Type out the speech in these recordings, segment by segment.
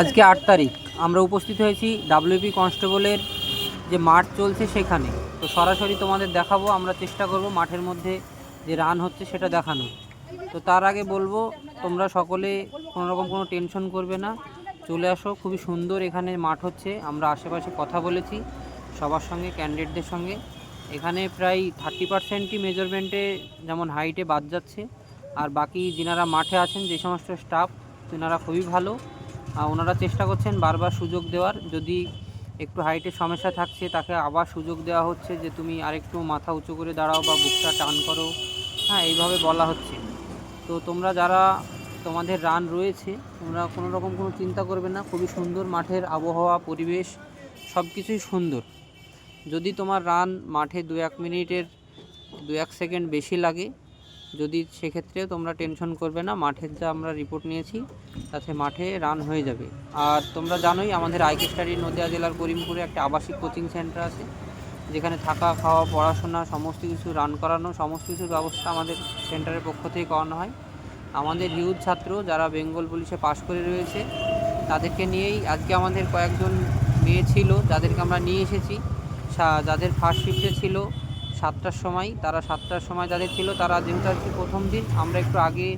আজকে আট তারিখ। আমরা উপস্থিত হয়েছি ডাব্লিউপি কনস্টেবলের যে মাঠ চলছে সেখানে। তো সরাসরি তোমাদের দেখাবো, আমরা চেষ্টা করব মাঠের মধ্যে যে রান হচ্ছে সেটা দেখানো তো তার আগে বলব, তোমরা সকলে কোনো রকম কোনো টেনশন করবে না। চলে আসো, খুবই সুন্দর এখানে মাঠ হচ্ছে। আমরা আশেপাশে কথা বলেছি সবার সঙ্গে ক্যান্ডিডেটদের সঙ্গে। এখানে প্রায় থার্টি পার্সেন্টই মেজারমেন্টে যেমন হাইটে বাদ যাচ্ছে। আর বাকি যিনারা মাঠে আছেন, যে সমস্ত স্টাফ তেনারা খুবই ভালো। ওনারা চেষ্টা করছেন বারবার সুযোগ দেওয়ার। যদি একটু হাইটের সমস্যা থাকছে, তাকে আবার সুযোগ দেওয়া হচ্ছে যে তুমি আরেকটু মাথা উঁচু করে দাঁড়াও বা বুকটা টান করো। হ্যাঁ এইভাবে বলা হচ্ছে। তো তোমরা যারা তোমাদের রান রয়েছে, তোমরা কোনো রকম কোনো চিন্তা করবে না। খুবই সুন্দর মাঠের আবহাওয়া, পরিবেশ সব কিছুই সুন্দর। যদি তোমার রান মাঠে দু এক মিনিটের দু এক সেকেন্ড বেশি লাগে যদি সেক্ষেত্রে তোমরা টেনশন করবে না, মাঠের যা আমরা রিপোর্ট নিয়েছি, তাতে মাঠে রান হয়ে যাবে। আর তোমরা জানোই আমাদের আইকে স্টাডি নদিয়া জেলার করিমপুরে একটা আবাসিক কোচিং সেন্টার আছে, যেখানে থাকা, খাওয়া, পড়াশোনা, সমস্ত কিছু রান করানো, সমস্ত কিছুর ব্যবস্থা আমাদের সেন্টারের পক্ষ থেকে করানো হয়। আমাদের হিউজ ছাত্র যারা বেঙ্গল পুলিশে পাশ করে রয়েছে, তাদেরকে নিয়েই আজকে আমাদের কয়েকজন মেয়ে ছিল, যাদেরকে আমরা নিয়ে এসেছি। যাদের ফার্স্ট শিফটে ছিল সাতটার সময়, তারা সাতটার সময় যাদের ছিল, তারা যেহেতু আজকে প্রথম দিন, আমরা একটু আগে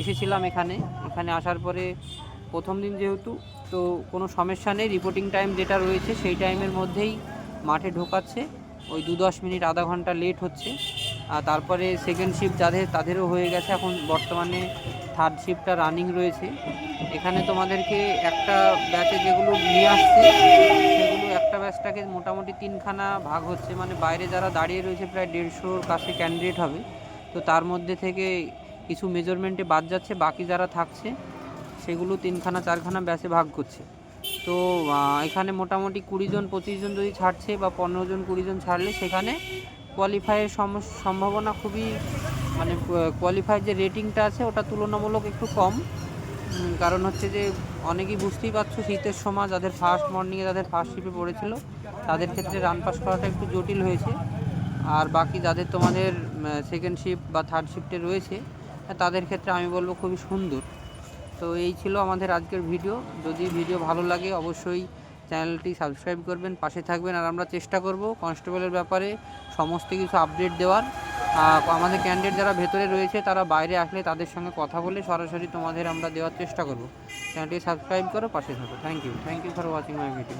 এসেছিলাম এখানে। এখানে আসার পরে প্রথম দিন যেহেতু, তো কোনো সমস্যা নেই। রিপোর্টিং টাইম যেটা রয়েছে, সেই টাইমের মধ্যেই মাঠে ঢোকাচ্ছে। ওই দু দশ মিনিট, আধা ঘণ্টা লেট হচ্ছে। আর তারপরে সেকেন্ড শিফট যাদের, তাদেরও হয়ে গেছে এখন বর্তমানে থার্ড শিফটটা রানিং রয়েছে। এখানে তোমাদেরকে একটা ব্যাচে যেগুলো নিয়ে আসছে একটা ব্যাচটাকে মোটামুটি তিনখানা ভাগ হচ্ছে। মানে বাইরে যারা দাঁড়িয়ে রয়েছে প্রায় দেড়শোর কাছে ক্যান্ডিডেট হবে। তো তার মধ্যে থেকে কিছু মেজারমেন্টে বাদ যাচ্ছে, বাকি যারা থাকছে, সেগুলো তিনখানা, চারখানা ব্যাচে ভাগ করছে। তো এখানে মোটামুটি কুড়ি জন, পঁচিশ জন যদি ছাড়ছে বা পনেরো জন, কুড়ি জন ছাড়লে সেখানে কোয়ালিফাইয়ের সম্ভাবনা খুবই মানে কোয়ালিফাই যে রেটিংটা আছে, ওটা তুলনামূলক একটু কম। কারণ হচ্ছে যে অনেকেই বুঝতেই পারছ, শীতের সময় যাদের ফার্স্ট মর্নিংয়ে যাদের ফার্স্ট শিপে পড়েছিল, তাদের ক্ষেত্রে রান পাস করাটা একটু জটিল হয়েছে। আর বাকি যাদের তোমাদের সেকেন্ড শিফট বা থার্ড শিফটে রয়েছে, তাদের ক্ষেত্রে আমি বলব খুবই সুন্দর। তো এই ছিল আমাদের আজকের ভিডিও যদি ভিডিও ভালো লাগে, অবশ্যই চ্যানেলটি সাবস্ক্রাইব করবেন, পাশে থাকবেন। আর আমরা চেষ্টা করব কনস্টেবলের ব্যাপারে সমস্ত কিছু আপডেট দেওয়ার। আমাদের ক্যান্ডিডেট যারা ভেতরে রয়েছে, তারা বাইরে আসলে তাদের সঙ্গে কথা বলে সরাসরি তোমাদের আমরা দেওয়ার চেষ্টা করব। চ্যানেলটি সাবস্ক্রাইব করো, পাশে থাকো। Thank you thank you for watching my video